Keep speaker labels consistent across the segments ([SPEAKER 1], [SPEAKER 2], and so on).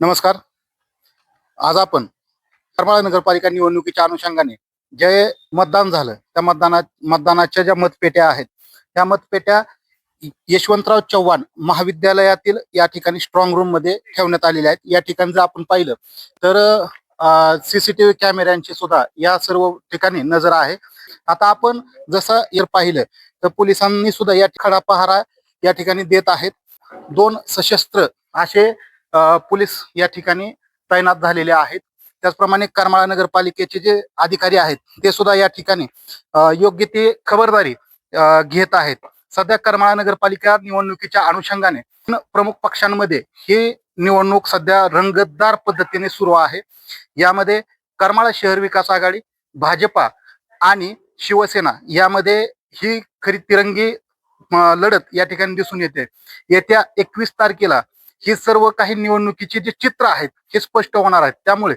[SPEAKER 1] नमस्कार. आज आपण करमाळा नगरपालिका निवडणुकीच्या अनुषंगाने जे मतदान झालं त्या मतदाना मतदानाच्या ज्या मतपेट्या आहेत त्या मतपेट्या यशवंतराव चव्हाण महाविद्यालयातील या ठिकाणी स्ट्रॉंग रूममध्ये ठेवण्यात आलेल्या आहेत. या ठिकाणी जर आपण पाहिलं तर सीसीटीव्ही कॅमेऱ्यांची सुद्धा या सर्व ठिकाणी नजर आहे. आता आपण जसं जर पाहिलं तर पोलिसांनी सुद्धा या खडा पहारा या ठिकाणी देत आहेत. दोन सशस्त्र असे पोलीस या ठिकाणी तैनात झालेले आहेत. त्याचप्रमाणे करमाळा नगरपालिकेचे जे अधिकारी आहेत ते सुद्धा या ठिकाणी योग्य ती खबरदारी घेत आहेत. सध्या करमाळा नगरपालिका निवडणुकीच्या अनुषंगाने प्रमुख पक्षांमध्ये ही निवडणूक सध्या रंगतदार पद्धतीने सुरू आहे. यामध्ये करमाळा शहर विकास आघाडी भाजपा आणि शिवसेना यामध्ये ही खरी तिरंगी लढत या ठिकाणी दिसून येते. येत्या एकवीस तारखेला ही सर्व काही निवडणुकीचे जे चित्र आहेत हे स्पष्ट होणार आहेत. त्यामुळे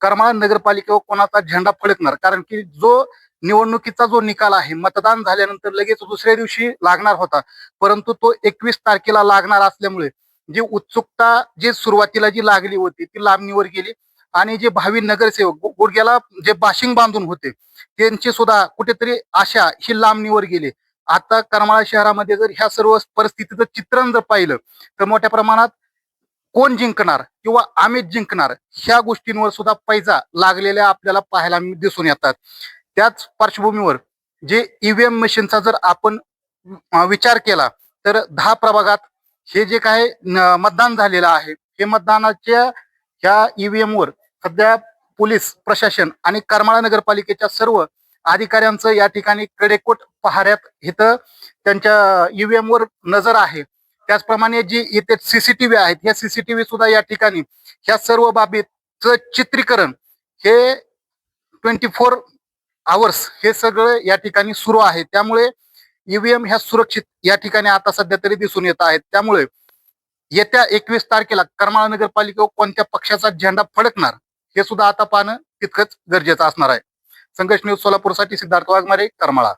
[SPEAKER 1] करमाळा नगरपालिकेवर कोणाचा झेंडा फडकणार? कारण की जो निवडणुकीचा जो निकाल आहे मतदान झाल्यानंतर लगेच दुसऱ्या दिवशी लागणार होता. परंतु तो एकवीस तारखेला लागणार असल्यामुळे जी उत्सुकता जी सुरुवातीला जी लागली होती ती लांबणीवर गेली. आणि जे भावी नगरसेवक गुडघ्याला जे बाशिंग बांधून होते त्यांची सुद्धा कुठेतरी आशा ही लांबणीवर गेली. आता करमाळा शहरामध्ये जर ह्या सर्व परिस्थितीचं चित्रण जर पाहिलं तर मोठ्या प्रमाणात कोण जिंकणार किंवा आम्हीच जिंकणार ह्या गोष्टींवर सुद्धा पैसा लागलेल्या आपल्याला पाहायला दिसून येतात. त्याच पार्श्वभूमीवर जे ईव्हीएम मशीनचा जर आपण विचार केला तर दहा प्रभागात हे जे काय मतदान झालेलं आहे हे मतदानाच्या ह्या ईव्हीएम वर सध्या पोलीस प्रशासन आणि करमाळा नगरपालिकेच्या सर्व अधिकाऱ्यांचं या ठिकाणी कडेकोट पहाऱ्यात इथं त्यांच्या ईव्हीएम वर नजर आहे. त्याचप्रमाणे जी इथे सीसीटीव्ही आहेत या सीसीटीव्ही सुद्धा या ठिकाणी ह्या सर्व बाबीचं चित्रीकरण हे ट्वेंटी फोर आवर्स हे सगळं या ठिकाणी सुरू आहे. त्यामुळे ईव्हीएम ह्या सुरक्षित या ठिकाणी आता सध्या तरी दिसून येत आहेत. त्यामुळे येत्या एकवीस तारखेला करमाळा नगरपालिकेवर कोणत्या पक्षाचा झेंडा फडकणार हे सुद्धा आता पाहणं तितकंच गरजेचं असणार आहे. संघर्ष न्यूज सोलापूरसाठी सिद्धार्थ वाघमारे करमाळा.